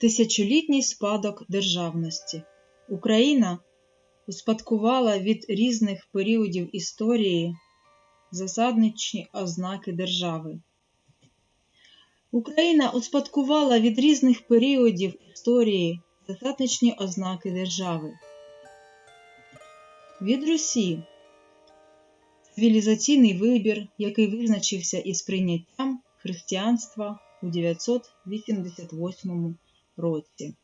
Тисячолітній спадок державності. Україна успадкувала від різних періодів історії засадничні ознаки держави. Україна успадкувала від різних періодів історії засадничні ознаки держави. Від Русі цивілізаційний вибір, який визначився із прийняттям християнства у 988 році.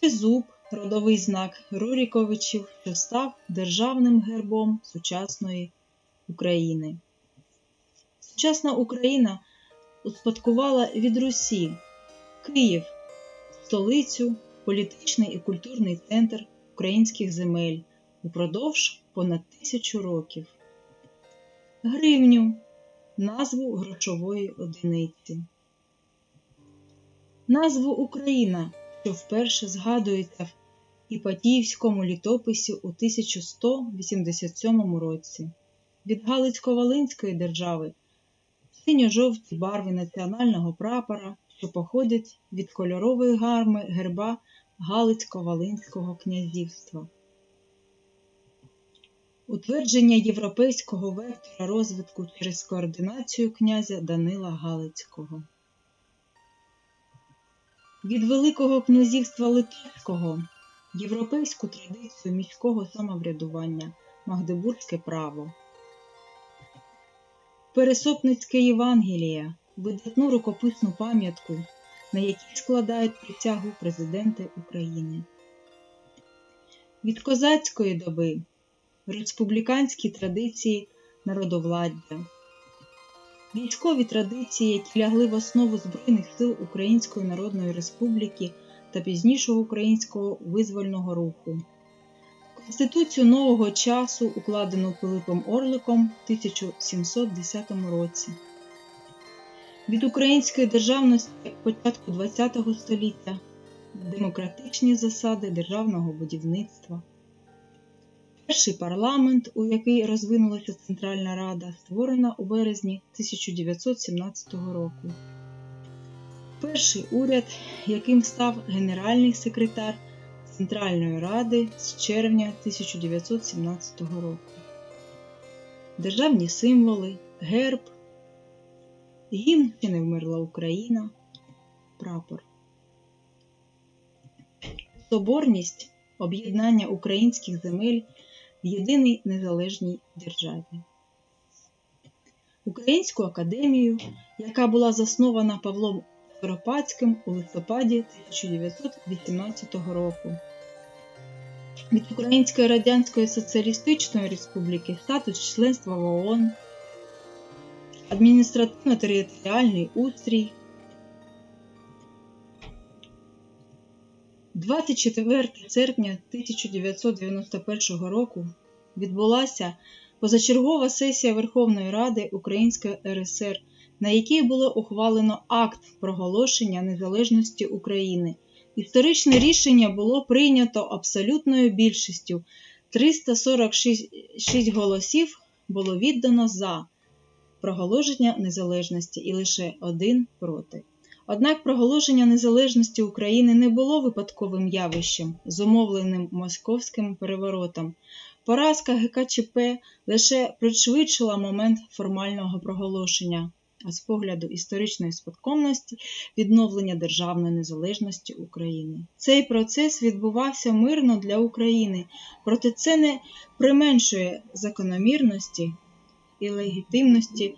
Тризуб – родовий знак Руріковичів, що став державним гербом сучасної України. Сучасна Україна успадкувала від Русі Київ, столицю, політичний і культурний центр українських земель упродовж понад тисячу років. Гривню назву грошової одиниці. Назву Україна, що вперше згадується в Іпатіївському літописі у 1187 році, від Галицько-Волинської держави синьо-жовті барви національного прапора, що походять від кольорової гарми герба Галицько-Волинського князівства. Утвердження європейського вектора розвитку через координацію князя Данила Галицького. Від Великого князівства Литовського європейську традицію міського самоврядування, Магдебурзьке право. Пересопницьке Євангелія, видатну рукописну пам'ятку, на якій складають присягу президенти України. Від козацької доби республіканські традиції народовладдя, військові традиції, які лягли в основу Збройних сил Української Народної Республіки та пізнішого українського визвольного руху. Конституцію нового часу, укладену Пилипом Орликом в 1710 році. Від української державності початку ХХ століття демократичні засади державного будівництва. Перший парламент, у який розвинулася Центральна Рада, створена у березні 1917 року. Перший уряд, яким став генеральний секретар Центральної Ради з червня 1917 року. Державні символи, герб, гімн «Ще не вмерла Україна, прапор. Соборність об'єднання українських земель в єдиній незалежній державі. Українську академію, яка була заснована Павлом Скоропадським у листопаді 1918 року. Від Української Радянської Соціалістичної Республіки статус членства в ООН, адміністративно-територіальний устрій. 24 серпня 1991 року відбулася позачергова сесія Верховної Ради Української РСР, на якій було ухвалено акт проголошення незалежності України. Історичне рішення було прийнято абсолютною більшістю 346 голосів було віддано за проголошення незалежності і лише один проти. Однак проголошення незалежності України не було випадковим явищем, зумовленим московським переворотом. Поразка ГКЧП лише пришвидшила момент формального проголошення, а з погляду історичної спадковності відновлення державної незалежності України. Цей процес відбувався мирно для України, проте це не применшує закономірності і легітимності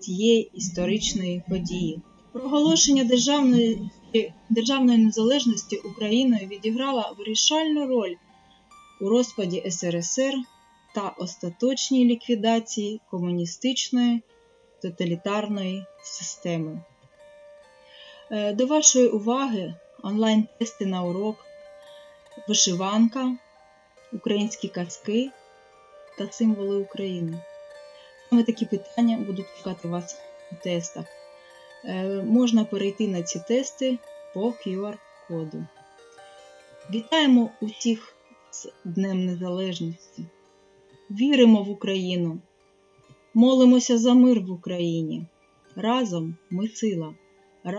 цієї історичної події. Проголошення державної державної незалежності Україною відіграла вирішальну роль у розпаді СРСР та остаточній ліквідації комуністичної тоталітарної системи. Е, до вашої уваги онлайн-тести на урок, вишиванка, українські казки та символи України. Саме такі питання будуть чекати вас у тестах. Е, можна перейти на ці тести по QR-коду. Вітаємо усіх з Днем Незалежності! Віримо в Україну! Молимося за мир в Україні! Разом ми сила!